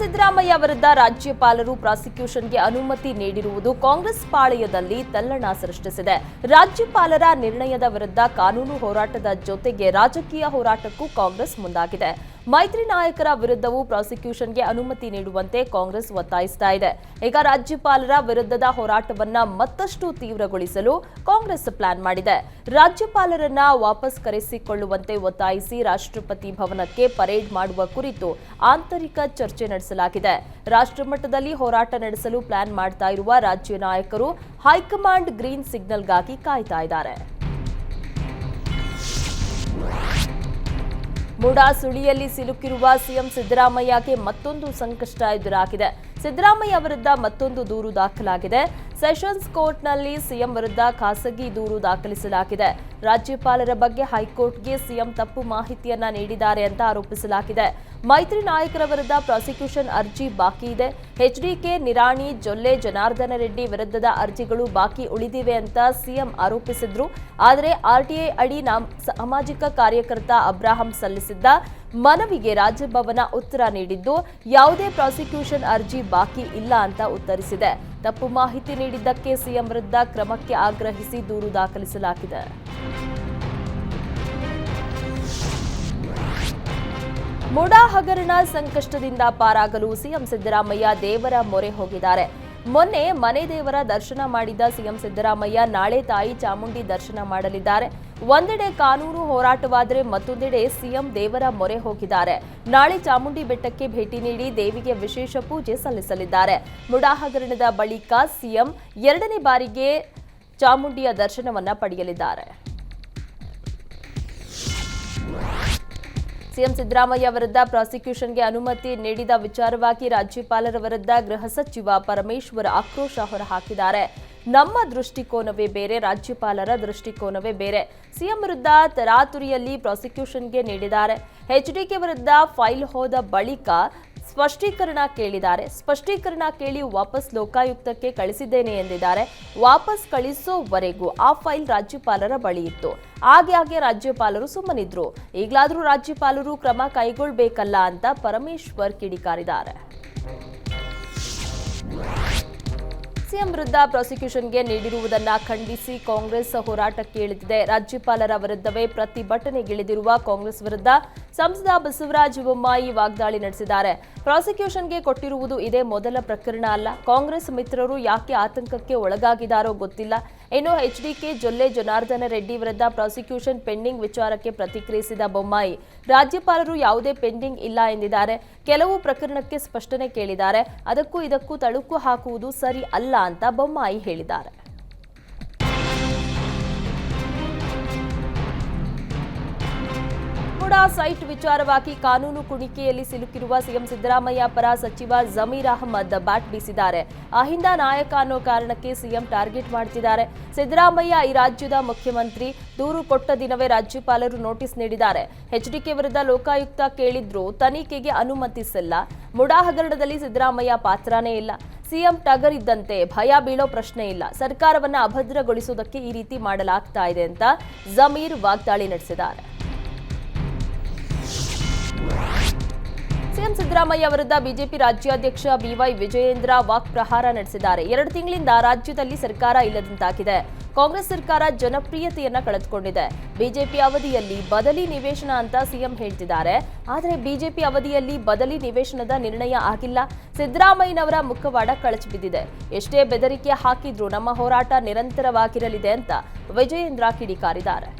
ಸಿದ್ದರಾಮಯ್ಯ ವಿರುದ್ಧ ರಾಜ್ಯಪಾಲರು ಪ್ರಾಸಿಕ್ಯೂಷನ್ಗೆ ಅನುಮತಿ ನೀಡಿರುವುದು ಕಾಂಗ್ರೆಸ್ ಪಾಳೆಯದಲ್ಲಿ ತಲ್ಲಣ ಸೃಷ್ಟಿಸಿದೆ. ರಾಜ್ಯಪಾಲರ ನಿರ್ಣಯದ ವಿರುದ್ಧ ಕಾನೂನು ಹೋರಾಟದ ಜೊತೆಗೆ ರಾಜಕೀಯ ಹೋರಾಟಕ್ಕೂ ಕಾಂಗ್ರೆಸ್ ಮುಂದಾಗಿದೆ. ಮೈತ್ರಿ ನಾಯಕರ ವಿರುದ್ಧವೂ ಪ್ರಾಸಿಕ್ಯೂಷನ್ಗೆ ಅನುಮತಿ ನೀಡುವಂತೆ ಕಾಂಗ್ರೆಸ್ ಒತ್ತಾಯಿಸ್ತಾ ಇದೆ. ಈಗ ರಾಜ್ಯಪಾಲರ ವಿರುದ್ಧದ ಹೋರಾಟವನ್ನ ಮತ್ತಷ್ಟು ತೀವ್ರಗೊಳಿಸಲು ಕಾಂಗ್ರೆಸ್ ಪ್ಲಾನ್ ಮಾಡಿದೆ. ರಾಜ್ಯಪಾಲರನ್ನ ವಾಪಸ್ ಕರೆಸಿಕೊಳ್ಳುವಂತೆ ಒತ್ತಾಯಿಸಿ ರಾಷ್ಟ್ರಪತಿ ಭವನಕ್ಕೆ ಪರೇಡ್ ಮಾಡುವ ಕುರಿತು ಆಂತರಿಕ ಚರ್ಚೆ ನಡೆಸಲಾಗಿದೆ. ರಾಷ್ಟ್ರಮಟ್ಟದಲ್ಲಿ ಹೋರಾಟ ನಡೆಸಲು ಪ್ಲಾನ್ ಮಾಡ್ತಾ ಇರುವ ರಾಜ್ಯ ನಾಯಕರು ಹೈಕಮಾಂಡ್ ಗ್ರೀನ್ ಸಿಗ್ನಲ್ಗಾಗಿ ಕಾಯ್ತಾ ಇದ್ದಾರೆ. ಮುಡಾ ಸುಳಿಯಲ್ಲಿ ಸಿಲುಕಿರುವ ಸಿಎಂ ಸಿದ್ದರಾಮಯ್ಯಗೆ ಮತ್ತೊಂದು ಸಂಕಷ್ಟ ಎದುರಾಗಿದೆ. ಸಿದ್ದರಾಮಯ್ಯ ವಿರುದ್ಧ ಮತ್ತೊಂದು ದೂರು ದಾಖಲಾಗಿದೆ. ಸೆಷನ್ಸ್ ಕೋರ್ಟ್ನಲ್ಲಿ ಸಿಎಂ ವಿರುದ್ಧ ಖಾಸಗಿ ದೂರು ದಾಖಲಿಸಲಾಗಿದೆ. ರಾಜ್ಯಪಾಲರ ಬಗ್ಗೆ ಹೈಕೋರ್ಟ್ಗೆ ಸಿಎಂ ತಪ್ಪು ಮಾಹಿತಿಯನ್ನ ನೀಡಿದ್ದಾರೆ ಅಂತ ಆರೋಪಿಸಲಾಗಿದೆ. ಮೈತ್ರಿ ನಾಯಕರ ವಿರುದ್ಧ ಪ್ರಾಸಿಕ್ಯೂಷನ್ ಅರ್ಜಿ ಬಾಕಿ ಇದೆ. ಎಚ್ಡಿಕೆ ನಿರಾಣಿ, ಜೊಲ್ಲೆ, ಜನಾರ್ದನ ರೆಡ್ಡಿ ವಿರುದ್ಧದ ಅರ್ಜಿಗಳು ಬಾಕಿ ಉಳಿದಿವೆ ಅಂತ ಸಿಎಂ ಆರೋಪಿಸಿದ್ರು. ಆದರೆ ಆರ್ಟಿಐ ಅಡಿ ಸಾಮಾಜಿಕ ಕಾರ್ಯಕರ್ತ ಅಬ್ರಾಹಂ ಸಲ್ಲಿಸಿದ್ದ ಮನವಿಗೆ ರಾಜಭವನ ಉತ್ತರ ನೀಡಿದ್ದು, ಯಾವುದೇ ಪ್ರಾಸಿಕ್ಯೂಷನ್ ಅರ್ಜಿ ಬಾಕಿ ಇಲ್ಲ ಅಂತ ಉತ್ತರಿಸಿದೆ. ತಪ್ಪು ಮಾಹಿತಿ ನೀಡಿದ್ದಕ್ಕೆ ಸಿಎಂ ವಿರುದ್ಧ ಕ್ರಮಕ್ಕೆ ಆಗ್ರಹಿಸಿ ದೂರು ದಾಖಲಿಸಲಾಗಿದೆ. ಮುಡಾ ಹಗರಣ ಸಂಕಷ್ಟದಿಂದ ಪಾರಾಗಲು ಸಿಎಂ ಸಿದ್ದರಾಮಯ್ಯ ದೇವರ ಮೊರೆ ಹೋಗಿದ್ದಾರೆ. ಮೊನ್ನೆ ಮನೆ ದೇವರ ದರ್ಶನ ಮಾಡಿದ ಸಿಎಂ ಸಿದ್ದರಾಮಯ್ಯ ನಾಳೆ ತಾಯಿ ಚಾಮುಂಡಿ ದರ್ಶನ ಮಾಡಲಿದ್ದಾರೆ. ಒಂದೆಡೆ ಕಾನೂನು ಹೋರಾಟವಾದರೆ ಮತ್ತೊಂದೆಡೆ ಸಿಎಂ ದೇವರ ಮೊರೆ ಹೋಗಿದ್ದಾರೆ. ನಾಳೆ ಚಾಮುಂಡಿ ಬೆಟ್ಟಕ್ಕೆ ಭೇಟಿ ನೀಡಿ ದೇವಿಗೆ ವಿಶೇಷ ಪೂಜೆ ಸಲ್ಲಿಸಲಿದ್ದಾರೆ. ಮುಡಾಹಗರಣದ ಬಳಿಕ ಸಿಎಂ ಎರಡನೇ ಬಾರಿಗೆ ಚಾಮುಂಡಿಯ ದರ್ಶನವನ್ನ ಪಡೆಯಲಿದ್ದಾರೆ. ಸಿಎಂ ಸಿದ್ದರಾಮಯ್ಯ ವಿರುದ್ಧ ಪ್ರಾಸಿಕ್ಯೂಷನ್ಗೆ ಅನುಮತಿ ನೀಡಿದ ವಿಚಾರವಾಗಿ ರಾಜ್ಯಪಾಲರ ವಿರುದ್ಧ ಗೃಹ ಸಚಿವ ಪರಮೇಶ್ವರ್ ಆಕ್ರೋಶ ಹೊರಹಾಕಿದ್ದಾರೆ. ನಮ್ಮ ದೃಷ್ಟಿಕೋನವೇ ಬೇರೆ, ರಾಜ್ಯಪಾಲರ ದೃಷ್ಟಿಕೋನವೇ ಬೇರೆ. ಸಿಎಂ ವಿರುದ್ಧ ತರಾತುರಿಯಲ್ಲಿ ಪ್ರಾಸಿಕ್ಯೂಷನ್ಗೆ ನೀಡಿದ್ದಾರೆ. ಎಚ್ಡಿಕೆ ವಿರುದ್ಧ ಫೈಲ್ ಹೋದ ಬಳಿಕ ಸ್ಪಷ್ಟೀಕರಣ ಕೇಳಿದ್ದಾರೆ. ಸ್ಪಷ್ಟೀಕರಣ ಕೇಳಿ ವಾಪಸ್ ಲೋಕಾಯುಕ್ತಕ್ಕೆ ಕಳಿಸಿದ್ದೇನೆ ಎಂದಿದ್ದಾರೆ. ವಾಪಸ್ ಕಳಿಸೋವರೆಗೂ ಆ ಫೈಲ್ ರಾಜ್ಯಪಾಲರ ಬಳಿ ಇತ್ತು. ಹಾಗೆ ರಾಜ್ಯಪಾಲರು ಸುಮ್ಮನಿದ್ರು. ಈಗಲಾದರೂ ರಾಜ್ಯಪಾಲರು ಕ್ರಮ ಕೈಗೊಳ್ಳಬೇಕಲ್ಲ ಅಂತ ಪರಮೇಶ್ವರ್ ಕಿಡಿಕಾರಿದ್ದಾರೆ. ಸಿಎಂ ವಿರುದ್ಧ ಪ್ರಾಸಿಕ್ಯೂಷನ್ಗೆ ನೀಡಿರುವುದನ್ನು ಖಂಡಿಸಿ ಕಾಂಗ್ರೆಸ್ ಹೋರಾಟಕ್ಕೆ ಇಳಿದಿದೆ. ರಾಜ್ಯಪಾಲರ ವಿರುದ್ಧವೇ ಪ್ರತಿಭಟನೆಗಿಳಿದಿರುವ ಕಾಂಗ್ರೆಸ್ ವಿರುದ್ಧ ಸಂಸದ ಬಸವರಾಜ ಬೊಮ್ಮಾಯಿ ವಾಗ್ದಾಳಿ ನಡೆಸಿದ್ದಾರೆ. ಪ್ರಾಸಿಕ್ಯೂಷನ್ಗೆ ಕೊಟ್ಟಿರುವುದು ಇದೇ ಮೊದಲ ಪ್ರಕರಣ ಅಲ್ಲ. ಕಾಂಗ್ರೆಸ್ ಮಿತ್ರರು ಯಾಕೆ ಆತಂಕಕ್ಕೆ ಒಳಗಾಗಿದ್ದಾರೋ ಗೊತ್ತಿಲ್ಲ. ಇನ್ನು ಎಚ್ಡಿಕೆ ಜೊಲ್ಲೆ ಜನಾರ್ದನ ರೆಡ್ಡಿ ವಿರುದ್ಧ ಪ್ರಾಸಿಕ್ಯೂಷನ್ ಪೆಂಡಿಂಗ್ ವಿಚಾರಕ್ಕೆ ಪ್ರತಿಕ್ರಿಯಿಸಿದ ಬೊಮ್ಮಾಯಿ, ರಾಜ್ಯಪಾಲರು ಯಾವುದೇ ಪೆಂಡಿಂಗ್ ಇಲ್ಲ ಎಂದಿದ್ದಾರೆ. ಕೆಲವು ಪ್ರಕರಣಕ್ಕೆ ಸ್ಪಷ್ಟನೆ ಕೇಳಿದ್ದಾರೆ. ಅದಕ್ಕೂ ಇದಕ್ಕೂ ತಳುಕು ಹಾಕುವುದು ಸರಿ ಅಲ್ಲ ಅಂತ ಬೊಮ್ಮಾಯಿ ಹೇಳಿದ್ದಾರೆ. ಮುಡಾ ಸೈಟ್ ವಿಚಾರವಾಗಿ ಕಾನೂನು ಕುಣಿಕೆಯಲ್ಲಿ ಸಿಲುಕಿರುವ ಸಿಎಂ ಸಿದ್ದರಾಮಯ್ಯ ಪರ ಸಚಿವ ಜಮೀರ್ ಅಹಮದ್ ಬ್ಯಾಟ್ ಬೀಸಿದ್ದಾರೆ. ಅಹಿಂದ ನಾಯಕ ಅನ್ನೋ ಕಾರಣಕ್ಕೆ ಸಿಎಂ ಟಾರ್ಗೆಟ್ ಮಾಡ್ತಿದ್ದಾರೆ. ಸಿದ್ದರಾಮಯ್ಯ ಈ ರಾಜ್ಯದ ಮುಖ್ಯಮಂತ್ರಿ, ದೂರು ಕೊಟ್ಟ ದಿನವೇ ರಾಜ್ಯಪಾಲರು ನೋಟಿಸ್ ನೀಡಿದ್ದಾರೆ. ಎಚ್ಡಿಕೆ ವಿರುದ್ಧ ಲೋಕಾಯುಕ್ತ ಕೇಳಿದ್ರೂ ತನಿಖೆಗೆ ಅನುಮತಿಸಿಲ್ಲ. ಮುಡಾ ಹಗರಣದಲ್ಲಿ ಸಿದ್ದರಾಮಯ್ಯ ಪಾತ್ರನೇ ಇಲ್ಲ. ಸಿಎಂ ಟಗರ್ ಇದ್ದಂತೆ ಭಯ ಬೀಳೋ ಪ್ರಶ್ನೆ ಇಲ್ಲ. ಸರ್ಕಾರವನ್ನ ಅಭದ್ರಗೊಳಿಸುವುದಕ್ಕೆ ಈ ರೀತಿ ಮಾಡಲಾಗ್ತಾ ಇದೆ ಅಂತ ಜಮೀರ್ ವಾಗ್ದಾಳಿ ನಡೆಸಿದ್ದಾರೆ. ಸಿಎಂ ಸಿದ್ದರಾಮಯ್ಯ ವಿರುದ್ಧ ಬಿಜೆಪಿ ರಾಜ್ಯಾಧ್ಯಕ್ಷ ಬಿವೈ ವಿಜಯೇಂದ್ರ ವಾಕ್ ಪ್ರಹಾರ ನಡೆಸಿದ್ದಾರೆ. ಎರಡು ತಿಂಗಳಿಂದ ರಾಜ್ಯದಲ್ಲಿ ಸರ್ಕಾರ ಇಲ್ಲದಂತಾಗಿದೆ. ಕಾಂಗ್ರೆಸ್ ಸರ್ಕಾರ ಜನಪ್ರಿಯತೆಯನ್ನ ಕಳೆದುಕೊಂಡಿದೆ. ಬಿಜೆಪಿ ಅವಧಿಯಲ್ಲಿ ಬದಲಿ ನಿವೇಶನ ಅಂತ ಸಿಎಂ ಹೇಳ್ತಿದ್ದಾರೆ. ಆದರೆ ಬಿಜೆಪಿ ಅವಧಿಯಲ್ಲಿ ಬದಲಿ ನಿವೇಶನದ ನಿರ್ಣಯ ಆಗಿಲ್ಲ. ಸಿದ್ದರಾಮಯ್ಯನವರ ಮುಖವಾಡ ಕಳಚಿ ಬಿದ್ದಿದೆ. ಎಷ್ಟೇ ಬೆದರಿಕೆ ಹಾಕಿದ್ರೂ ನಮ್ಮ ಹೋರಾಟ ನಿರಂತರವಾಗಿರಲಿದೆ ಅಂತ ವಿಜಯೇಂದ್ರ ಕಿಡಿಕಾರಿದ್ದಾರೆ.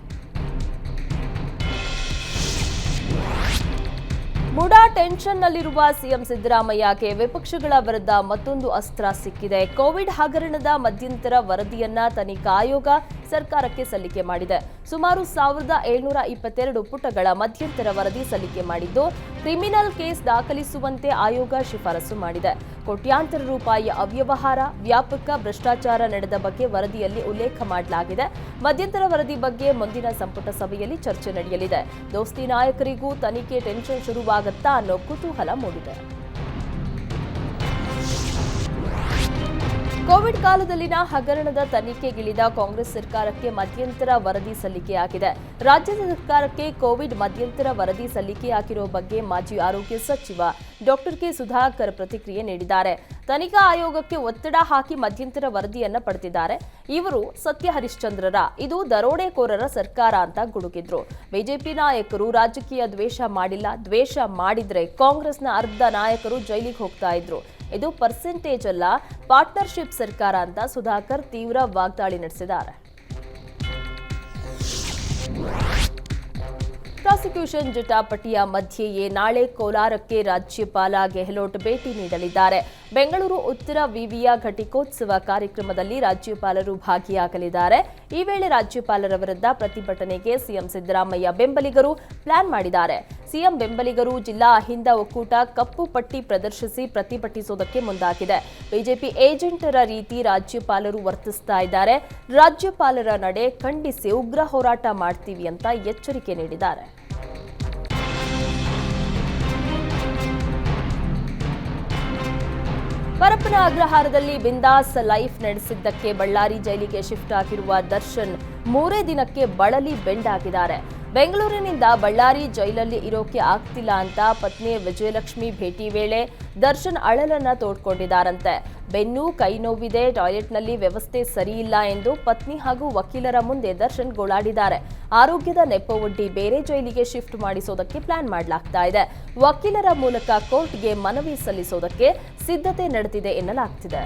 ಮುಡಾ ಟೆನ್ಷನ್ನಲ್ಲಿರುವ ಸಿಎಂ ಸಿದ್ದರಾಮಯ್ಯಗೆ ವಿಪಕ್ಷಗಳ ವಿರುದ್ಧ ಮತ್ತೊಂದು ಅಸ್ತ್ರ ಸಿಕ್ಕಿದೆ. ಕೋವಿಡ್ ಹಗರಣದ ಮಧ್ಯಂತರ ವರದಿಯನ್ನ ತನಿಖಾ ಆಯೋಗ ಸರ್ಕಾರಕ್ಕೆ ಸಲ್ಲಿಕೆ ಮಾಡಿದೆ. ಸುಮಾರು ಸಾವಿರದ ಏಳ್ನೂರ ಇಪ್ಪತ್ತೆರಡು ಪುಟಗಳ ಮಧ್ಯಂತರ ವರದಿ ಸಲ್ಲಿಕೆ ಮಾಡಿದ್ದು, ಕ್ರಿಮಿನಲ್ ಕೇಸ್ ದಾಖಲಿಸುವಂತೆ ಆಯೋಗ ಶಿಫಾರಸು ಮಾಡಿದೆ. ಕೋಟ್ಯಾಂತರ ರೂಪಾಯಿ ಅವ್ಯವಹಾರ, ವ್ಯಾಪಕ ಭ್ರಷ್ಟಾಚಾರ ನಡೆದ ಬಗ್ಗೆ ವರದಿಯಲ್ಲಿ ಉಲ್ಲೇಖ ಮಾಡಲಾಗಿದೆ. ಮಧ್ಯಂತರ ವರದಿ ಬಗ್ಗೆ ಮುಂದಿನ ಸಂಪುಟ ಸಭೆಯಲ್ಲಿ ಚರ್ಚೆ ನಡೆಯಲಿದೆ. ದೋಸ್ತಿ ನಾಯಕರಿಗೂ ತನಿಖೆ ಟೆನ್ಷನ್ ಶುರುವಾಗತ್ತಾ ಅನ್ನೋ ಕುತೂಹಲ ಮೂಡಿದೆ. ಕೋವಿಡ್ ಕಾಲದಲ್ಲಿನ ಹಗರಣದ ತನಿಖೆಗಿಳಿದ ಕಾಂಗ್ರೆಸ್ ಸರ್ಕಾರಕ್ಕೆ ಮಧ್ಯಂತರ ವರದಿ ಸಲ್ಲಿಕೆಯಾಗಿದೆ ರಾಜ್ಯ ಸರ್ಕಾರಕ್ಕೆ ಕೋವಿಡ್ ಮಧ್ಯಂತರ ವರದಿ ಸಲ್ಲಿಕೆಯಾಗಿರುವ ಬಗ್ಗೆ ಮಾಜಿ ಆರೋಗ್ಯ ಸಚಿವ ಡಾಕ್ಟರ್ ಕೆ. ಸುಧಾಕರ್ ಪ್ರತಿಕ್ರಿಯೆ ನೀಡಿದ್ದಾರೆ. ತನಿಖಾ ಆಯೋಗಕ್ಕೆ ಒತ್ತಡ ಹಾಕಿ ಮಧ್ಯಂತರ ವರದಿಯನ್ನ ಪಡೆದಿದ್ದಾರೆ. ಇವರು ಸತ್ಯ ಹರಿಶ್ಚಂದ್ರರ, ಇದು ದರೋಡೆಕೋರರ ಸರ್ಕಾರ ಅಂತ ಗುಡುಗಿದ್ರು. ಬಿಜೆಪಿ ನಾಯಕರು ರಾಜಕೀಯ ದ್ವೇಷ ಮಾಡಿಲ್ಲ. ದ್ವೇಷ ಮಾಡಿದ್ರೆ ಕಾಂಗ್ರೆಸ್ನ ಅರ್ಧ ನಾಯಕರು ಜೈಲಿಗೆ ಹೋಗ್ತಾ ಇದ್ರು. ಇದು ಪರ್ಸೆಂಟೇಜ್ ಅಲ್ಲ ಪಾರ್ಟ್ನರ್ಶಿಪ್ ಸರ್ಕಾರ ಅಂತ ಸುಧಾಕರ್ ತೀವ್ರ ವಾಗ್ದಾಳಿ ನಡೆಸಿದ್ದಾರೆ. ಪ್ರಾಸಿಕ್ಯೂಷನ್ ಜಟಾಪಟಿಯ ಮಧ್ಯೆಯೇ ನಾಳೆ ಕೋಲಾರಕ್ಕೆ ರಾಜ್ಯಪಾಲ ಗೆಹ್ಲೋಟ್ ಭೇಟಿ ನೀಡಲಿದ್ದಾರೆ. ಬೆಂಗಳೂರು ಉತ್ತರ ವಿವಿಯ ಘಟಿಕೋತ್ಸವ ಕಾರ್ಯಕ್ರಮದಲ್ಲಿ ರಾಜ್ಯಪಾಲರು ಭಾಗಿಯಾಗಲಿದ್ದಾರೆ. ಈ ವೇಳೆ ರಾಜ್ಯಪಾಲರ ವಿರುದ್ಧ ಪ್ರತಿಭಟನೆಗೆ ಸಿಎಂ ಸಿದ್ದರಾಮಯ್ಯ ಬೆಂಬಲಿಗರು ಪ್ಲಾನ್ ಮಾಡಿದ್ದಾರೆ. ಸಿಎಂ ಬೆಂಬಲಿಗರು ಜಿಲ್ಲಾ ಅಹಿಂದ ಒಕ್ಕೂಟ ಕಪ್ಪು ಪಟ್ಟಿ ಪ್ರದರ್ಶಿಸಿ ಪ್ರತಿಭಟಿಸುವುದಕ್ಕೆ ಮುಂದಾಗಿದೆ. ಬಿಜೆಪಿ ಏಜೆಂಟರ ರೀತಿ ರಾಜ್ಯಪಾಲರು ವರ್ತಿಸ್ತಾ ಇದ್ದಾರೆ. ರಾಜ್ಯಪಾಲರ ನಡೆ ಖಂಡಿಸಿ ಉಗ್ರ ಹೋರಾಟ ಮಾಡ್ತೀವಿ ಅಂತ ಎಚ್ಚರಿಕೆ ನೀಡಿದ್ದಾರೆ. ಪರಪ್ಪನ ಅಗ್ರಹಾರದಲ್ಲಿ ಬಿಂದಾಸ್ ಲೈಫ್ ನಡೆಸಿದ್ದಕ್ಕೆ ಬಳ್ಳಾರಿ ಜೈಲಿಗೆ ಶಿಫ್ಟ್ ಆಗಿರುವ ದರ್ಶನ್ ಮೂರೇ ದಿನಕ್ಕೆ ಬಳಲಿ ಬೆಂಡಾಗಿದ್ದಾರೆ ಬೆಂಗಳೂರಿನಿಂದ ಬಳ್ಳಾರಿ ಜೈಲಲ್ಲಿ ಇರೋಕೆ ಆಗ್ತಿಲ್ಲ ಅಂತ ಪತ್ನಿ ವಿಜಯಲಕ್ಷ್ಮಿ ಭೇಟಿ ವೇಳೆ ದರ್ಶನ್ ಅಳಲನ್ನ ತೋಡ್ಕೊಂಡಿದ್ದಾರಂತೆ. ಬೆನ್ನು, ಕೈ ನೋವಿದೆ, ಟಾಯ್ಲೆಟ್ನಲ್ಲಿ ವ್ಯವಸ್ಥೆ ಸರಿಯಿಲ್ಲ ಎಂದು ಪತ್ನಿ ಹಾಗೂ ವಕೀಲರ ಮುಂದೆ ದರ್ಶನ್ ಗೋಳಾಡಿದ್ದಾರೆ. ಆರೋಗ್ಯದ ನೆಪವೊಡ್ಡಿ ಬೇರೆ ಜೈಲಿಗೆ ಶಿಫ್ಟ್ ಮಾಡಿಸೋದಕ್ಕೆ ಪ್ಲಾನ್ ಮಾಡಲಾಗ್ತಾ ಇದೆ. ವಕೀಲರ ಮೂಲಕ ಕೋರ್ಟ್ಗೆ ಮನವಿ ಸಲ್ಲಿಸೋದಕ್ಕೆ ಸಿದ್ಧತೆ ನಡೆದಿದೆ ಎನ್ನಲಾಗ್ತಿದೆ.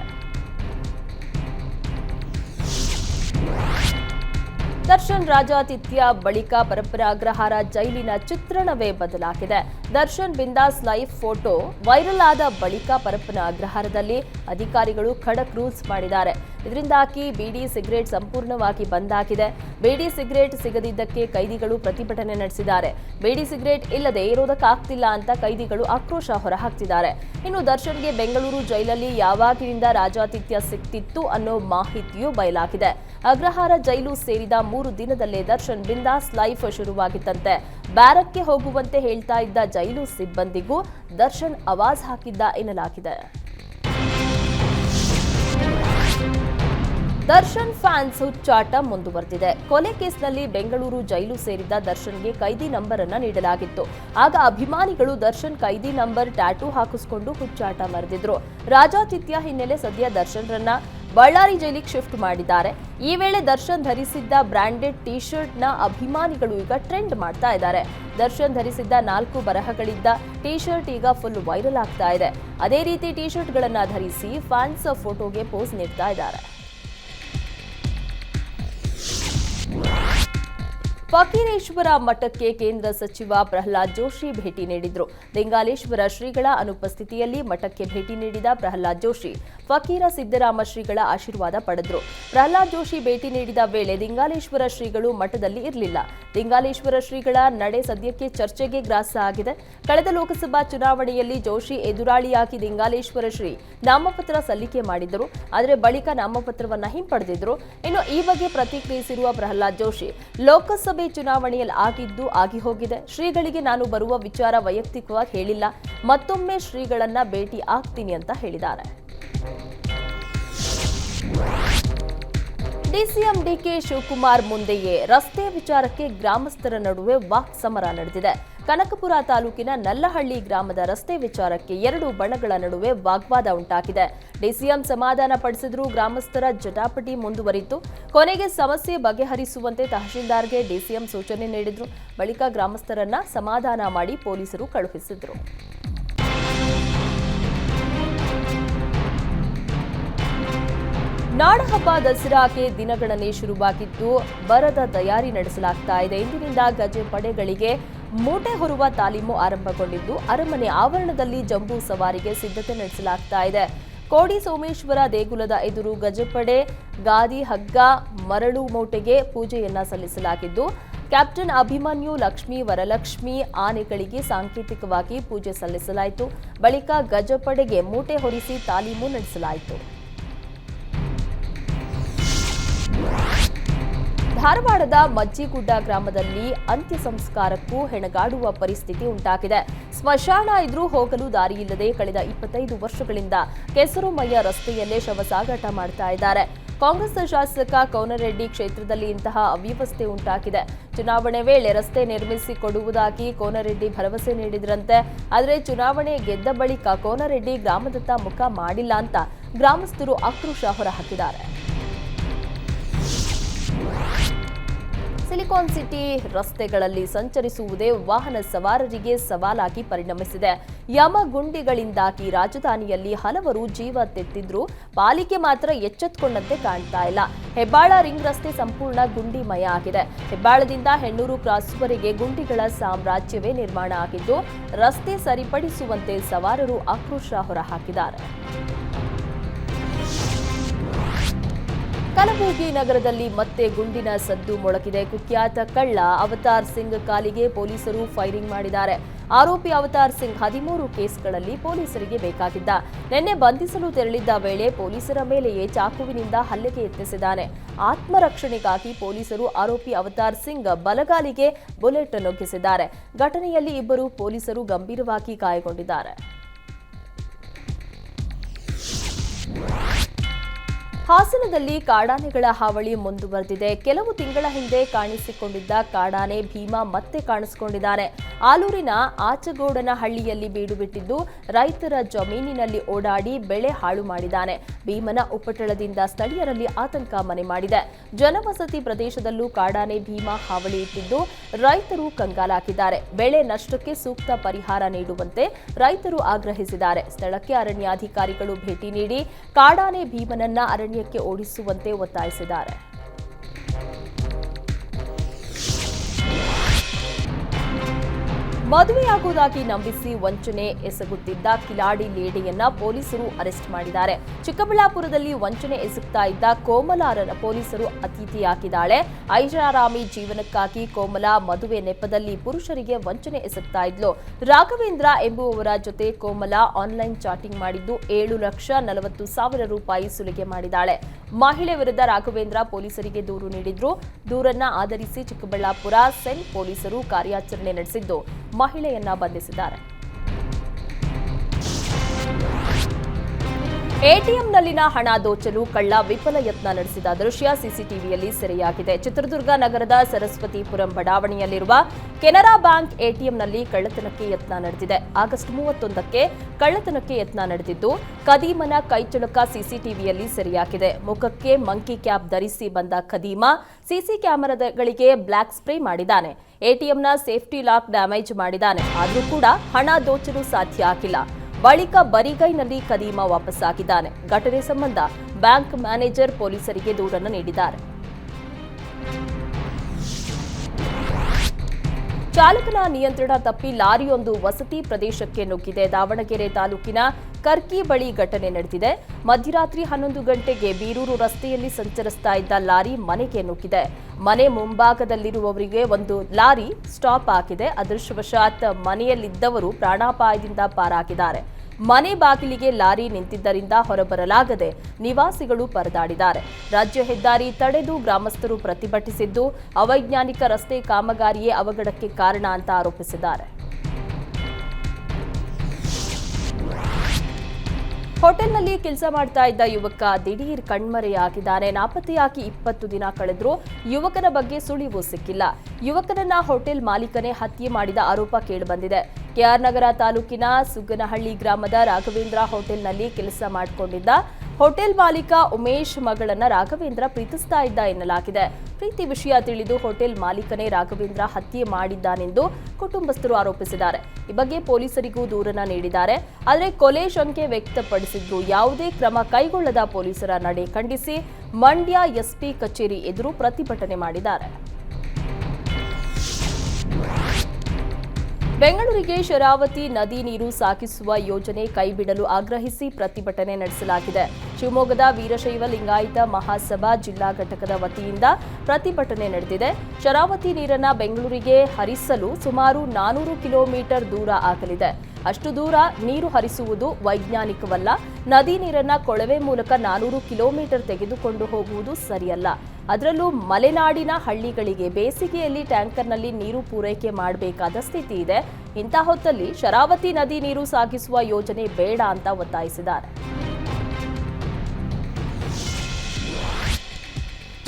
ದರ್ಶನ್ ರಾಜಾತಿಥ್ಯ ಬಳಿಕ ಪರಪ್ಪನ ಅಗ್ರಹಾರ ಜೈಲಿನ ಚಿತ್ರಣವೇ ಬದಲಾಗಿದೆ. ದರ್ಶನ್ ಬಿಂದಾಸ್ ಲೈಫ್ ಫೋಟೋ ವೈರಲ್ ಆದ ಬಳಿಕ ಪರಪ್ಪನ ಅಗ್ರಹಾರದಲ್ಲಿ ಅಧಿಕಾರಿಗಳು ಖಡಕ್ ರೂಲ್ಸ್ ಮಾಡಿದ್ದಾರೆ. ಇದರಿಂದಾಗಿ ಬಿಡಿ ಸಿಗರೇಟ್ ಸಂಪೂರ್ಣವಾಗಿ ಬಂದಾಗಿದೆ ಬಿಡಿ ಸಿಗರೇಟ್ ಸಿಗದಿದ್ದಕ್ಕೆ ಕೈದಿಗಳು ಪ್ರತಿಭಟನೆ ನಡೆಸಿದ್ದಾರೆ. ಬಿಡಿ ಸಿಗರೇಟ್ ಇಲ್ಲದೆ ಇರೋದಕ್ಕಾಗ್ತಿಲ್ಲ ಅಂತ ಕೈದಿಗಳು ಆಕ್ರೋಶ ಹೊರಹಾಕ್ತಿದ್ದಾರೆ. ಇನ್ನು ದರ್ಶನ್ಗೆ ಬೆಂಗಳೂರು ಜೈಲಲ್ಲಿ ಯಾವಾಗಿನಿಂದ ರಾಜಾತಿಥ್ಯ ಸಿಕ್ತಿತ್ತು ಅನ್ನೋ ಮಾಹಿತಿಯೂ ಬಯಲಾಗಿದೆ. ಅಗ್ರಹಾರ ಜೈಲು ಸೇರಿದ ಮೂರು ದಿನದಲ್ಲೇ ದರ್ಶನ್ ಬಿಂದಾಸ್ ಲೈಫ್ ಶುರುವಾಗಿತ್ತಂತೆ. ಬ್ಯಾರಕ್ಗೆ ಹೋಗುವಂತೆ ಹೇಳ್ತಾ ಇದ್ದ ಜೈಲು ಸಿಬ್ಬಂದಿಗೂ ದರ್ಶನ್ ಅವಾಜ್ ಹಾಕಿದ್ದ ಎನ್ನಲಾಗಿದೆ. ದರ್ಶನ್ ಫ್ಯಾನ್ಸ್ ಹುಚ್ಚಾಟ ಮುಂದುವರೆದಿದೆ. ಕೊಲೆ ಕೇಸ್ನಲ್ಲಿ ಬೆಂಗಳೂರು ಜೈಲು ಸೇರಿದ್ದ ದರ್ಶನ್ಗೆ ಕೈದಿ ನಂಬರ್ ಅನ್ನ ನೀಡಲಾಗಿತ್ತು. ಆಗ ಅಭಿಮಾನಿಗಳು ದರ್ಶನ್ ಕೈದಿ ನಂಬರ್ ಟ್ಯಾಟೂ ಹಾಕಿಸಿಕೊಂಡು ಹುಚ್ಚಾಟ ಮರೆದಿದ್ರು. ರಾಜಾತಿಥ್ಯ ಹಿನ್ನೆಲೆ ಸದ್ಯ ದರ್ಶನ್ರನ್ನ ಬಳ್ಳಾರಿ ಜೈಲಿಗೆ ಶಿಫ್ಟ್ ಮಾಡಿದ್ದಾರೆ. ಈ ವೇಳೆ ದರ್ಶನ್ ಧರಿಸಿದ್ದ ಬ್ರಾಂಡೆಡ್ ಟಿ ಶರ್ಟ್ನ ಅಭಿಮಾನಿಗಳು ಈಗ ಟ್ರೆಂಡ್ ಮಾಡ್ತಾ ಇದ್ದಾರೆ. ದರ್ಶನ್ ಧರಿಸಿದ್ದ ನಾಲ್ಕು ಬರಹಗಳಿದ್ದ ಟಿ ಶರ್ಟ್ ಈಗ ಫುಲ್ ವೈರಲ್ ಆಗ್ತಾ ಇದೆ. ಅದೇ ರೀತಿ ಟಿ ಶರ್ಟ್ಗಳನ್ನು ಧರಿಸಿ ಫ್ಯಾನ್ಸ್ ಫೋಟೋಗೆ ಪೋಸ್ ನೀಡ್ತಾ ಇದ್ದಾರೆ. ಫಕೀರೇಶ್ವರ ಮಠಕ್ಕೆ ಕೇಂದ್ರ ಸಚಿವ ಪ್ರಹ್ಲಾದ್ ಜೋಶಿ ಭೇಟಿ ನೀಡಿದರು. ಲಿಂಗಾಲೇಶ್ವರ ಶ್ರೀಗಳ ಅನುಪಸ್ಥಿತಿಯಲ್ಲಿ ಮಠಕ್ಕೆ ಭೇಟಿ ನೀಡಿದ ಪ್ರಹ್ಲಾದ್ ಜೋಶಿ ಫಕೀರ ಸಿದ್ದರಾಮ ಶ್ರೀಗಳ ಆಶೀರ್ವಾದ ಪಡೆದ್ರು. ಪ್ರಹ್ಲಾದ್ ಜೋಶಿ ಭೇಟಿ ನೀಡಿದ ವೇಳೆ ಲಿಂಗಾಲೇಶ್ವರ ಶ್ರೀಗಳು ಮಠದಲ್ಲಿ ಇರಲಿಲ್ಲ. ಲಿಂಗಾಲೇಶ್ವರ ಶ್ರೀಗಳ ನಡೆ ಸದ್ಯಕ್ಕೆ ಚರ್ಚೆಗೆ ಗ್ರಾಸ ಆಗಿದೆ. ಕಳೆದ ಲೋಕಸಭಾ ಚುನಾವಣೆಯಲ್ಲಿ ಜೋಶಿ ಎದುರಾಳಿಯಾಗಿ ಲಿಂಗಾಲೇಶ್ವರ ಶ್ರೀ ನಾಮಪತ್ರ ಸಲ್ಲಿಕೆ ಮಾಡಿದ್ದರು. ಆದರೆ ಬಳಿಕ ನಾಮಪತ್ರವನ್ನು ಹಿಂಪಡೆದಿದ್ದರು ಇನ್ನು ಈ ಬಗ್ಗೆ ಪ್ರತಿಕ್ರಿಯಿಸಿರುವ ಪ್ರಹ್ಲಾದ್ ಜೋಶಿ, ಲೋಕಸಭೆ ಚುನಾವಣೆಯಲ್ಲಿ ಆಗಿದ್ದು ಆಗಿ ಹೋಗಿದೆ ಶ್ರೀಗಳಿಗೆ ನಾನು ಬರುವ ವಿಚಾರ ವೈಯಕ್ತಿಕವಾಗಿ ಹೇಳಿಲ್ಲ. ಮತ್ತೊಮ್ಮೆ ಶ್ರೀಗಳನ್ನ ಭೇಟಿ ಆಗ್ತೀನಿ ಅಂತ ಹೇಳಿದ್ದಾರೆ. ಡಿಸಿಎಂ ಡಿಕೆ ಶಿವಕುಮಾರ್ ಮುಂದೆಯೇ ರಸ್ತೆ ವಿಚಾರಕ್ಕೆ ಗ್ರಾಮಸ್ಥರ ನಡುವೆ ವಾಕ್ ಸಮರ ನಡೆದಿದೆ. ಕನಕಪುರ ತಾಲೂಕಿನ ನಲ್ಲಹಳ್ಳಿ ಗ್ರಾಮದ ರಸ್ತೆ ವಿಚಾರಕ್ಕೆ ಎರಡು ಬಣಗಳ ನಡುವೆ ವಾಗ್ವಾದ ಉಂಟಾಗಿದೆ. ಡಿಸಿಎಂ ಸಮಾಧಾನ ಪಡಿಸಿದ್ರೂ ಗ್ರಾಮಸ್ಥರ ಜಟಾಪಟಿ ಮುಂದುವರಿತು. ಕೊನೆಗೆ ಸಮಸ್ಯೆ ಬಗೆಹರಿಸುವಂತೆ ತಹಶೀಲ್ದಾರ್ಗೆ ಡಿಸಿಎಂ ಸೂಚನೆ ನೀಡಿದ್ರು. ಬಳಿಕ ಗ್ರಾಮಸ್ಥರನ್ನ ಸಮಾಧಾನ ಮಾಡಿ ಪೊಲೀಸರು ಕಳುಹಿಸಿದ್ರು. ನಾಡಹಬ್ಬ ದಸರಾಗೆ ದಿನಗಣನೆ ಶುರುವಾಗಿದ್ದು, ಬರದ ತಯಾರಿ ನಡೆಸಲಾಗ್ತಾ ಇದೆ. ಇಂದಿನಿಂದ ಗಜೆ ಪಡೆಗಳಿಗೆ ಮೂಟೆ ಹೊರುವ ತಾಲೀಮು ಆರಂಭಗೊಂಡಿದ್ದು, ಅರಮನೆ ಆವರಣದಲ್ಲಿ ಜಂಬೂ ಸವಾರಿಗೆ ಸಿದ್ಧತೆ ನಡೆಸಲಾಗ್ತಾ ಇದೆ. ಕೋಡಿ ಸೋಮೇಶ್ವರ ದೇಗುಲದ ಎದುರು ಗಜಪಡೆ, ಗಾದಿ ಹಗ್ಗ, ಮರಳು ಮೂಟೆಗೆ ಪೂಜೆಯನ್ನ ಸಲ್ಲಿಸಲಾಗಿದ್ದು, ಕ್ಯಾಪ್ಟನ್ ಅಭಿಮನ್ಯು ಲಕ್ಷ್ಮಿ, ವರಲಕ್ಷ್ಮಿ ಆನೆಗಳಿಗೆ ಸಾಂಕೇತಿಕವಾಗಿ ಪೂಜೆ ಸಲ್ಲಿಸಲಾಯಿತು. ಬಳಿಕ ಗಜಪಡೆಗೆ ಮೂಟೆ ಹೊರಿಸಿ ತಾಲೀಮು ನಡೆಸಲಾಯಿತು. ಧಾರವಾಡದ ಮಜ್ಜಿಗುಡ್ಡ ಗ್ರಾಮದಲ್ಲಿ ಅಂತ್ಯ ಸಂಸ್ಕಾರಕ್ಕೂ ಹೆಣಗಾಡುವ ಪರಿಸ್ಥಿತಿ ಉಂಟಾಗಿದೆ. ಸ್ಮಶಾನ ಇದ್ರೂ ಹೋಗಲು ದಾರಿಯಿಲ್ಲದೆ ಕಳೆದ ಇಪ್ಪತ್ತೈದು ವರ್ಷಗಳಿಂದ ಕೆಸರುಮಯ್ಯ ರಸ್ತೆಯಲ್ಲೇ ಶವ ಸಾಗಾಟ ಮಾಡ್ತಾ ಇದ್ದಾರೆ. ಕಾಂಗ್ರೆಸ್ ಶಾಸಕ ಕೌನರೆಡ್ಡಿ ಕ್ಷೇತ್ರದಲ್ಲಿ ಇಂತಹ ಅವ್ಯವಸ್ಥೆ ಉಂಟಾಗಿದೆ. ಚುನಾವಣೆ ವೇಳೆ ರಸ್ತೆ ನಿರ್ಮಿಸಿ ಕೊಡುವುದಾಗಿ ಕೋನರೆಡ್ಡಿ ಭರವಸೆ ನೀಡಿದ್ರಂತೆ. ಆದರೆ ಚುನಾವಣೆ ಗೆದ್ದ ಬಳಿಕ ಕೋನರೆಡ್ಡಿ ಗ್ರಾಮದತ್ತ ಮುಖ ಮಾಡಿಲ್ಲ ಅಂತ ಗ್ರಾಮಸ್ಥರು ಆಕ್ರೋಶ ಹೊರಹಾಕಿದ್ದಾರೆ. ಸಿಲಿಕಾನ್ ಸಿಟಿ ರಸ್ತೆಗಳಲ್ಲಿ ಸಂಚರಿಸುವುದೇ ವಾಹನ ಸವಾರರಿಗೆ ಸವಾಲಾಗಿ ಪರಿಣಮಿಸಿದೆ. ಯಮಗುಂಡಿಗಳಿಂದಾಗಿ ರಾಜಧಾನಿಯಲ್ಲಿ ಹಲವರು ಜೀವ ತೆತ್ತಿದ್ರು ಪಾಲಿಕೆ ಮಾತ್ರ ಎಚ್ಚೆತ್ತುಕೊಂಡಂತೆ ಕಾಣ್ತಾ ಇಲ್ಲ. ಹೆಬ್ಬಾಳ ರಿಂಗ್ ರಸ್ತೆ ಸಂಪೂರ್ಣ ಗುಂಡಿಮಯ ಆಗಿದೆ. ಹೆಬ್ಬಾಳದಿಂದ ಹೆಣ್ಣೂರು ಕ್ರಾಸ್ವರೆಗೆ ಗುಂಡಿಗಳ ಸಾಮ್ರಾಜ್ಯವೇ ನಿರ್ಮಾಣ ಆಗಿದ್ದು, ರಸ್ತೆ ಸರಿಪಡಿಸುವಂತೆ ಸವಾರರು ಆಕ್ರೋಶ ಹೊರಹಾಕಿದ್ದಾರೆ. ಕಲಬುರಗಿ ನಗರದಲ್ಲಿ ಮತ್ತೆ ಗುಂಡಿನ ಸದ್ದು ಮೊಳಕಿದೆ ಕುಖ್ಯಾತ ಕಳ್ಳ ಅವತಾರ್ ಸಿಂಗ್ ಕಾಲಿಗೆ ಪೊಲೀಸರು ಫೈರಿಂಗ್ ಮಾಡಿದ್ದಾರೆ. ಆರೋಪಿ ಅವತಾರ್ ಸಿಂಗ್ ಹದಿಮೂರು ಕೇಸ್ಗಳಲ್ಲಿ ಪೊಲೀಸರಿಗೆ ಬೇಕಾಗಿದ್ದ. ನಿನ್ನೆ ಬಂಧಿಸಲು ತೆರಳಿದ್ದ ವೇಳೆ ಪೊಲೀಸರ ಮೇಲೆಯೇ ಚಾಕುವಿನಿಂದ ಹಲ್ಲೆಗೆ ಯತ್ನಿಸಿದ್ದಾನೆ. ಆತ್ಮರಕ್ಷಣೆಗಾಗಿ ಪೊಲೀಸರು ಆರೋಪಿ ಅವತಾರ್ ಸಿಂಗ್ ಬಲಗಾಲಿಗೆ ಬುಲೆಟ್ ನುಗ್ಗಿಸಿದ್ದಾರೆ. ಘಟನೆಯಲ್ಲಿ ಇಬ್ಬರು ಪೊಲೀಸರು ಗಂಭೀರವಾಗಿ ಗಾಯಗೊಂಡಿದ್ದಾರೆ. ಹಾಸನದಲ್ಲಿ ಕಾಡಾನೆಗಳ ಹಾವಳಿ ಮುಂದುವರೆದಿದೆ. ಕೆಲವು ತಿಂಗಳ ಹಿಂದೆ ಕಾಣಿಸಿಕೊಂಡಿದ್ದ ಕಾಡಾನೆ ಭೀಮಾ ಮತ್ತೆ ಕಾಣಿಸಿಕೊಂಡಿದ್ದಾನೆ. ಆಲೂರಿನ ಆಚಗೋಡನ ಹಳ್ಳಿಯಲ್ಲಿ ಬೀಡುಬಿಟ್ಟಿದ್ದು, ರೈತರ ಜಮೀನಿನಲ್ಲಿ ಓಡಾಡಿ ಬೆಳೆ ಹಾಳು ಮಾಡಿದ್ದಾನೆ. ಭೀಮನ ಉಪಟಳದಿಂದ ಸ್ಥಳೀಯರಲ್ಲಿ ಆತಂಕ ಮನೆ ಮಾಡಿದೆ. ಜನವಸತಿ ಪ್ರದೇಶದಲ್ಲೂ ಕಾಡಾನೆ ಭೀಮಾ ಹಾವಳಿ ಇಟ್ಟಿದ್ದು, ರೈತರು ಕಂಗಾಲಾಗಿದ್ದಾರೆ ಬೆಳೆ ನಷ್ಟಕ್ಕೆ ಸೂಕ್ತ ಪರಿಹಾರ ನೀಡುವಂತೆ ರೈತರು ಆಗ್ರಹಿಸಿದ್ದಾರೆ. ಸ್ಥಳಕ್ಕೆ ಅರಣ್ಯಾಧಿಕಾರಿಗಳು ಭೇಟಿ ನೀಡಿ ಕಾಡಾನೆ ಭೀಮನನ್ನ ಅರಣ್ಯಕ್ಕೆ ಓಡಿಸುವಂತೆ ಒತ್ತಾಯಿಸಿದ್ದಾರೆ. ಮದುವೆಯಾಗುವುದಾಗಿ ನಂಬಿಸಿ ವಂಚನೆ ಎಸಗುತ್ತಿದ್ದ ಕಿಲಾಡಿ ಲೇಡಿಯನ್ನ ಪೊಲೀಸರು ಅರೆಸ್ಟ್ ಮಾಡಿದ್ದಾರೆ. ಚಿಕ್ಕಬಳ್ಳಾಪುರದಲ್ಲಿ ವಂಚನೆ ಎಸಗುತ್ತಾ ಇದ್ದ ಕೋಮಲಾರನ ಪೊಲೀಸರು ಅತಿಥಿಯಾಗಿದ್ದಾಳೆ ಐಷಾರಾಮಿ ಜೀವನಕ್ಕಾಗಿ ಕೋಮಲ ಮದುವೆ ನೆಪದಲ್ಲಿ ಪುರುಷರಿಗೆ ವಂಚನೆ ಎಸಗ್ತಾ ಇದ್ಲು. ರಾಘವೇಂದ್ರ ಎಂಬುವವರ ಜೊತೆ ಕೋಮಲ ಆನ್ಲೈನ್ ಚಾಟಿಂಗ್ ಮಾಡಿದ್ದು ಏಳು ಲಕ್ಷ ನಲವತ್ತು ಸಾವಿರ ರೂಪಾಯಿ ಸುಲಿಗೆ ಮಾಡಿದ್ದಾಳೆ. ಮಹಿಳೆ ವಿರುದ್ಧ ರಾಘವೇಂದ್ರ ಪೊಲೀಸರಿಗೆ ದೂರು ನೀಡಿದ್ರು. ದೂರನ್ನ ಆಧರಿಸಿ ಚಿಕ್ಕಬಳ್ಳಾಪುರ ಸೆಲ್ ಪೊಲೀಸರು ಕಾರ್ಯಾಚರಣೆ ನಡೆಸಿದ್ದು. ಮಹಿಳೆಯನ್ನ ಬಂಧಿಸಿದ್ದಾರೆ. ಎಟಿಎಂನಲ್ಲಿನ ಹಣ ದೋಚಲು ಕಳ್ಳ ವಿಫಲ ಯತ್ನ ನಡೆಸಿದ ದೃಶ್ಯ ಸಿಸಿಟಿವಿಯಲ್ಲಿ ಸೆರೆಯಾಗಿದೆ. ಚಿತ್ರದುರ್ಗ ನಗರದ ಸರಸ್ವತಿಪುರಂ ಬಡಾವಣೆಯಲ್ಲಿರುವ ಕೆನರಾ ಬ್ಯಾಂಕ್ ಎಟಿಎಂನಲ್ಲಿ ಕಳ್ಳತನಕ್ಕೆ ಯತ್ನ ನಡೆದಿದೆ. ಆಗಸ್ಟ್ ಮೂವತ್ತೊಂದಕ್ಕೆ ಕಳ್ಳತನಕ್ಕೆ ಯತ್ನ ನಡೆದಿದ್ದು ಕದೀಮನ ಕೈಚಳಕ ಸಿಸಿಟಿವಿಯಲ್ಲಿ ಸೆರೆಯಾಗಿದೆ. ಮುಖಕ್ಕೆ ಮಂಕಿ ಕ್ಯಾಪ್ ಧರಿಸಿ ಬಂದ ಕದೀಮ ಸಿಸಿ ಕ್ಯಾಮೆರಾಗಳಿಗೆ ಬ್ಲಾಕ್ ಸ್ಪ್ರೇ ಮಾಡಿದ್ದಾನೆ. ಎಟಿಎಂನ ಸೇಫ್ಟಿ ಲಾಕ್ ಡ್ಯಾಮೇಜ್ ಮಾಡಿದ್ದಾನೆ. ಆದರೂ ಕೂಡ ಹಣ ದೋಚಲು ಸಾಧ್ಯ ಆಗಿಲ್ಲ. ಬಳಿಕ ಬರಿಗೈನಲ್ಲಿ ಕದೀಮ ವಾಪಸ್ಸಾಗಿದ್ದಾನೆ. ಘಟನೆ ಸಂಬಂಧ ಬ್ಯಾಂಕ್ ಮ್ಯಾನೇಜರ್ ಪೊಲೀಸರಿಗೆ ದೂರನ್ನು ನೀಡಿದ್ದಾರೆ. ಚಾಲಕನ ನಿಯಂತ್ರಣ ತಪ್ಪಿ ಲಾರಿಯೊಂದು ವಸತಿ ಪ್ರದೇಶಕ್ಕೆ ನುಗ್ಗಿದೆ. ದಾವಣಗೆರೆ ತಾಲೂಕಿನ ಕರ್ಕಿ ಬಳಿ ಘಟನೆ ನಡೆದಿದೆ. ಮಧ್ಯರಾತ್ರಿ ಹನ್ನೊಂದು ಗಂಟೆಗೆ ಬೀರೂರು ರಸ್ತೆಯಲ್ಲಿ ಸಂಚರಿಸ್ತಾ ಇದ್ದ ಲಾರಿ ಮನೆಗೆ ನುಗ್ಗಿದೆ. ಮನೆ ಮುಂಭಾಗದಲ್ಲಿರುವವರಿಗೆ ಒಂದು ಲಾರಿ ಸ್ಟಾಪ್ ಹಾಕಿದೆ. ಅದೃಷ್ಟವಶಾತ್ ಮನೆಯಲ್ಲಿದ್ದವರು ಪ್ರಾಣಾಪಾಯದಿಂದ ಪಾರಾಗಿದ್ದಾರೆ. ಮನೆ ಬಾಗಿಲಿಗೆ ಲಾರಿ ನಿಂತಿದ್ದರಿಂದ ಹೊರಬರಲಾಗದೆ ನಿವಾಸಿಗಳು ಪರದಾಡಿದ್ದಾರೆ. ರಾಜ್ಯ ಹೆದ್ದಾರಿ ತಡೆದು ಗ್ರಾಮಸ್ಥರು ಪ್ರತಿಭಟಿಸಿದ್ದು ಅವೈಜ್ಞಾನಿಕ ರಸ್ತೆ ಕಾಮಗಾರಿಯೇ ಅವಘಡಕ್ಕೆ ಕಾರಣ ಅಂತ ಆರೋಪಿಸಿದ್ದಾರೆ. ಹೋಟೆಲ್ನಲ್ಲಿ ಕೆಲಸ ಮಾಡ್ತಾ ಇದ್ದ ಯುವಕ ದಿಢೀರ್ ಕಣ್ಮರೆಯಾಗಿದ್ದಾನೆ. ನಾಪತ್ತೆಯಾಗಿ ಇಪ್ಪತ್ತು ದಿನ ಕಳೆದ್ರೂ ಯುವಕನ ಬಗ್ಗೆ ಸುಳಿವು ಸಿಕ್ಕಿಲ್ಲ. ಯುವಕನನ್ನ ಹೋಟೆಲ್ ಮಾಲೀಕನೇ ಹತ್ಯೆ ಮಾಡಿದ ಆರೋಪ ಕೇಳಿಬಂದಿದೆ. ಕೆಆರ್ ನಗರ ತಾಲೂಕಿನ ಸುಗ್ಗನಹಳ್ಳಿ ಗ್ರಾಮದ ರಾಘವೇಂದ್ರ ಹೋಟೆಲ್ನಲ್ಲಿ ಕೆಲಸ ಮಾಡಿಕೊಂಡಿದ್ದ ಹೋಟೆಲ್ ಮಾಲೀಕ ಉಮೇಶ್ ಮಗಳನ್ನ ರಾಘವೇಂದ್ರ ಪ್ರೀತಿಸ್ತಾ ಇದ್ದ ಎನ್ನಲಾಗಿದೆ. ಪ್ರೀತಿ ವಿಷಯ ತಿಳಿದು ಹೋಟೆಲ್ ಮಾಲೀಕನೇ ರಾಘವೇಂದ್ರ ಹತ್ಯೆ ಮಾಡಿದ್ದಾನೆಂದು ಕುಟುಂಬಸ್ಥರು ಆರೋಪಿಸಿದ್ದಾರೆ. ಈ ಬಗ್ಗೆ ಪೊಲೀಸರಿಗೂ ದೂರನ್ನ ನೀಡಿದ್ದಾರೆ. ಆದರೆ ಕೊಲೆ ಶಂಕೆ ವ್ಯಕ್ತಪಡಿಸಿದ್ರು ಯಾವುದೇ ಕ್ರಮ ಕೈಗೊಳ್ಳದ ಪೊಲೀಸರ ನಡೆ ಖಂಡಿಸಿ ಮಂಡ್ಯ ಎಸ್ಪಿ ಕಚೇರಿ ಎದುರು ಪ್ರತಿಭಟನೆ ಮಾಡಿದ್ದಾರೆ. ಬೆಂಗಳೂರಿಗೆ ಶರಾವತಿ ನದಿ ನೀರು ಸಾಗಿಸುವ ಯೋಜನೆ ಕೈಬಿಡಲು ಆಗ್ರಹಿಸಿ ಪ್ರತಿಭಟನೆ ನಡೆಸಲಾಗಿದೆ. ಶಿವಮೊಗ್ಗದ ವೀರಶೈವ ಲಿಂಗಾಯತ ಮಹಾಸಭಾ ಜಿಲ್ಲಾ ಘಟಕದ ವತಿಯಿಂದ ಪ್ರತಿಭಟನೆ ನಡೆದಿದೆ. ಶರಾವತಿ ನೀರನ್ನು ಬೆಂಗಳೂರಿಗೆ ಹರಿಸಲು ಸುಮಾರು ನಾನೂರು ಕಿಲೋಮೀಟರ್ ದೂರ ಆಗಲಿದೆ. ಅಷ್ಟು ದೂರ ನೀರು ಹರಿಸುವುದು ವೈಜ್ಞಾನಿಕವಲ್ಲ. ನದಿ ನೀರನ್ನ ಕೊಳವೆ ಮೂಲಕ ನಾನೂರು ಕಿಲೋಮೀಟರ್ ತೆಗೆದುಕೊಂಡು ಹೋಗುವುದು ಸರಿಯಲ್ಲ. ಅದರಲ್ಲೂ ಮಲೆನಾಡಿನ ಹಳ್ಳಿಗಳಿಗೆ ಬೇಸಿಗೆಯಲ್ಲಿ ಟ್ಯಾಂಕರ್ನಲ್ಲಿ ನೀರು ಪೂರೈಕೆ ಮಾಡಬೇಕಾದ ಸ್ಥಿತಿ ಇದೆ. ಇಂತಹ ಹೊತ್ತಲ್ಲಿ ಶರಾವತಿ ನದಿ ನೀರು ಸಾಗಿಸುವ ಯೋಜನೆ ಬೇಡ ಅಂತ ಒತ್ತಾಯಿಸಿದ್ದಾರೆ.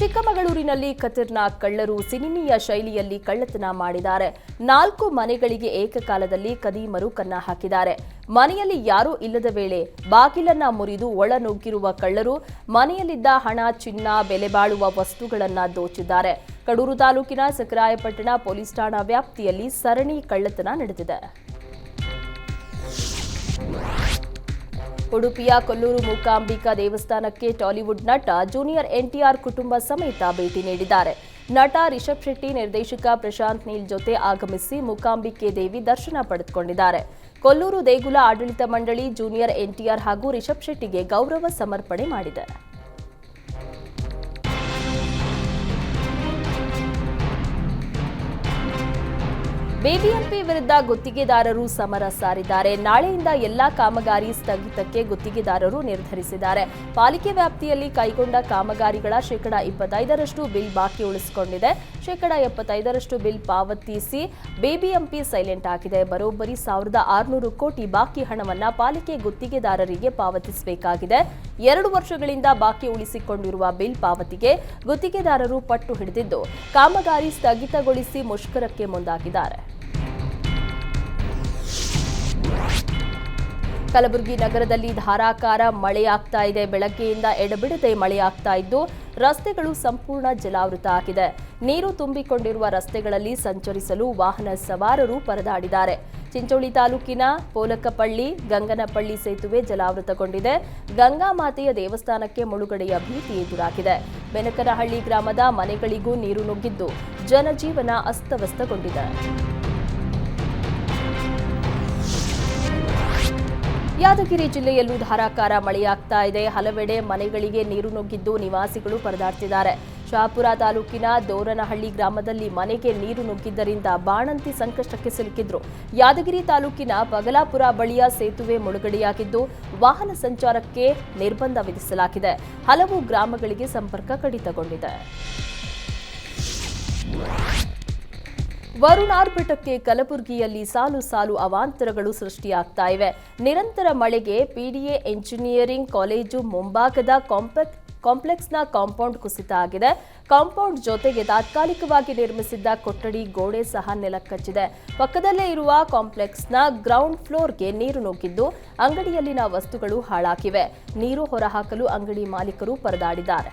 ಚಿಕ್ಕಮಗಳೂರಿನಲ್ಲಿ ಖತರ್ನಾಕ್ ಕಳ್ಳರು ಸಿನಿಮೀಯ ಶೈಲಿಯಲ್ಲಿ ಕಳ್ಳತನ ಮಾಡಿದ್ದಾರೆ. ನಾಲ್ಕು ಮನೆಗಳಿಗೆ ಏಕಕಾಲದಲ್ಲಿ ಕದೀಮರು ಕನ್ನ ಹಾಕಿದ್ದಾರೆ. ಮನೆಯಲ್ಲಿ ಯಾರೂ ಇಲ್ಲದ ವೇಳೆ ಬಾಗಿಲನ್ನ ಮುರಿದು ಒಳ ನುಗ್ಗಿರುವ ಕಳ್ಳರು ಮನೆಯಲ್ಲಿದ್ದ ಹಣ, ಚಿನ್ನ, ಬೆಲೆ ಬಾಳುವ ವಸ್ತುಗಳನ್ನ ದೋಚಿದ್ದಾರೆ. ಕಡೂರು ತಾಲೂಕಿನ ಸಕರಾಯಪಟ್ಟಣ ಪೊಲೀಸ್ ಠಾಣಾ ವ್ಯಾಪ್ತಿಯಲ್ಲಿ ಸರಣಿ ಕಳ್ಳತನ ನಡೆದಿದೆ. ಉಡುಪಿಯ ಕೊಲ್ಲೂರು ಮೂಕಾಂಬಿಕಾ ದೇವಸ್ಥಾನಕ್ಕೆ ಟಾಲಿವುಡ್ ನಟ ಜೂನಿಯರ್ ಎನ್ಟಿಆರ್ ಕುಟುಂಬ ಸಮೇತ ಭೇಟಿ ನೀಡಿದ್ದಾರೆ. ನಟ ರಿಷಬ್ ಶೆಟ್ಟಿ ನಿರ್ದೇಶಕ ಪ್ರಶಾಂತ್ ನೀಲ್ ಜೊತೆ ಆಗಮಿಸಿ ಮೂಕಾಂಬಿಕೆ ದೇವಿ ದರ್ಶನ ಪಡೆದುಕೊಂಡಿದ್ದಾರೆ. ಕೊಲ್ಲೂರು ದೇಗುಲ ಆಡಳಿತ ಮಂಡಳಿ ಜೂನಿಯರ್ ಎನ್ಟಿಆರ್ ಹಾಗೂ ರಿಷಬ್ ಶೆಟ್ಟಿಗೆ ಗೌರವ ಸಮರ್ಪಣೆ ಮಾಡಿದೆ. ಬಿಬಿಎಂಪಿ ವಿರುದ್ಧ ಗುತ್ತಿಗೆದಾರರು ಸಮರ ಸಾರಿದ್ದಾರೆ. ನಾಳೆಯಿಂದ ಎಲ್ಲಾ ಕಾಮಗಾರಿ ಸ್ಥಗಿತಕ್ಕೆ ಗುತ್ತಿಗೆದಾರರು ನಿರ್ಧರಿಸಿದ್ದಾರೆ. ಪಾಲಿಕೆ ವ್ಯಾಪ್ತಿಯಲ್ಲಿ ಕೈಗೊಂಡ ಕಾಮಗಾರಿಗಳ ಶೇಕಡ ಇಪ್ಪತ್ತೈದರಷ್ಟು ಬಿಲ್ ಬಾಕಿ ಉಳಿಸಿಕೊಂಡಿದೆ. ಶೇಕಡ ಎಪ್ಪತ್ತೈದರಷ್ಟು ಬಿಲ್ ಪಾವತಿಸಿ ಬಿಬಿಎಂಪಿ ಸೈಲೆಂಟ್ ಆಗಿದೆ. ಬರೋಬ್ಬರಿ ಸಾವಿರದ ಆರುನೂರು ಕೋಟಿ ಬಾಕಿ ಹಣವನ್ನು ಪಾಲಿಕೆ ಗುತ್ತಿಗೆದಾರರಿಗೆ ಪಾವತಿಸಬೇಕಾಗಿದೆ. ಎರಡು ವರ್ಷಗಳಿಂದ ಬಾಕಿ ಉಳಿಸಿಕೊಂಡಿರುವ ಬಿಲ್ ಪಾವತಿಗೆ ಗುತ್ತಿಗೆದಾರರು ಪಟ್ಟು ಹಿಡಿದಿದ್ದು, ಕಾಮಗಾರಿ ಸ್ಥಗಿತಗೊಳಿಸಿ ಮುಷ್ಕರಕ್ಕೆ ಮುಂದಾಗಿದ್ದಾರೆ. ಕಲಬುರಗಿ ನಗರದಲ್ಲಿ ಧಾರಾಕಾರ ಮಳೆಯಾಗ್ತಾ ಇದೆ. ಬೆಳಗ್ಗೆಯಿಂದ ಎಡಬಿಡದೆ ಮಳೆಯಾಗ್ತಾ ಇದ್ದು, ರಸ್ತೆಗಳು ಸಂಪೂರ್ಣ ಜಲಾವೃತ ಆಗಿದೆ. ನೀರು ತುಂಬಿಕೊಂಡಿರುವ ರಸ್ತೆಗಳಲ್ಲಿ ಸಂಚರಿಸಲು ವಾಹನ ಸವಾರರು ಪರದಾಡಿದ್ದಾರೆ. ಚಿಂಚೋಳಿ ತಾಲೂಕಿನ ಪೋಲಕಪಳ್ಳಿ, ಗಂಗನಪಳ್ಳಿ ಸೇತುವೆ ಜಲಾವೃತಗೊಂಡಿದೆ. ಗಂಗಾ ಮಾತೆಯ ದೇವಸ್ಥಾನಕ್ಕೆ ಮುಳುಗಡೆಯ ಭೀತಿ ಎದುರಾಗಿದೆ. ಬೆನಕನಹಳ್ಳಿ ಗ್ರಾಮದ ಮನೆಗಳಿಗೂ ನೀರು ನುಗ್ಗಿದ್ದು, ಜನಜೀವನ ಅಸ್ತವ್ಯಸ್ತಗೊಂಡಿದೆ. ಯಾದಗಿರಿ ಜಿಲ್ಲೆಯಲ್ಲೂ ಧಾರಾಕಾರ ಮಳೆಯಾಗ್ತಾ ಇದೆ. ಹಲವೆಡೆ ಮನೆಗಳಿಗೆ ನೀರು ನುಗ್ಗಿದ್ದು ನಿವಾಸಿಗಳು ಪರದಾಡ್ತಿದ್ದಾರೆ. ಶಾಪುರ ತಾಲೂಕಿನ ದೋರನಹಳ್ಳಿ ಗ್ರಾಮದಲ್ಲಿ ಮನೆಗೆ ನೀರು ನುಗ್ಗಿದ್ದರಿಂದ ಬಾಣಂತಿ ಸಂಕಷ್ಟಕ್ಕೆ ಸಿಲುಕಿದ್ರು. ಯಾದಗಿರಿ ತಾಲೂಕಿನ ಬಗಲಾಪುರ ಬಳಿಯ ಸೇತುವೆ ಮುಳುಗಡೆಯಾಗಿದ್ದು ವಾಹನ ಸಂಚಾರಕ್ಕೆ ನಿರ್ಬಂಧ ವಿಧಿಸಲಾಗಿದೆ. ಹಲವು ಗ್ರಾಮಗಳಿಗೆ ಸಂಪರ್ಕ ಕಡಿತಗೊಂಡಿದೆ. ವರುಣ್ ಆರ್ಭಟಕ್ಕೆ ಕಲಬುರಗಿಯಲ್ಲಿ ಸಾಲು ಸಾಲು ಅವಾಂತರಗಳು ಸೃಷ್ಟಿಯಾಗ್ತಾ ಇವೆ. ನಿರಂತರ ಮಳೆಗೆ ಪಿಡಿಎ ಎಂಜಿನಿಯರಿಂಗ್ ಕಾಲೇಜು ಮುಂಭಾಗದ ಕಾಂಪ್ಲೆಕ್ಸ್, ಕಾಂಪ್ಲೆಕ್ಸ್ನ ಕಾಂಪೌಂಡ್ ಕುಸಿತ ಆಗಿದೆ. ಕಾಂಪೌಂಡ್ ಜೊತೆಗೆ ತಾತ್ಕಾಲಿಕವಾಗಿ ನಿರ್ಮಿಸಿದ್ದ ಕೊಠಡಿ ಗೋಡೆ ಸಹ ನೆಲಕ್ಕಚ್ಚಿದೆ ಪಕ್ಕದಲ್ಲೇ ಇರುವ ಕಾಂಪ್ಲೆಕ್ಸ್ನ ಗ್ರೌಂಡ್ ಫ್ಲೋರ್ಗೆ ನೀರು ನುಗ್ಗಿದ್ದು ಅಂಗಡಿಯಲ್ಲಿನ ವಸ್ತುಗಳು ಹಾಳಾಗಿವೆ. ನೀರು ಹೊರಹಾಕಲು ಅಂಗಡಿ ಮಾಲೀಕರು ಪರದಾಡಿದ್ದಾರೆ.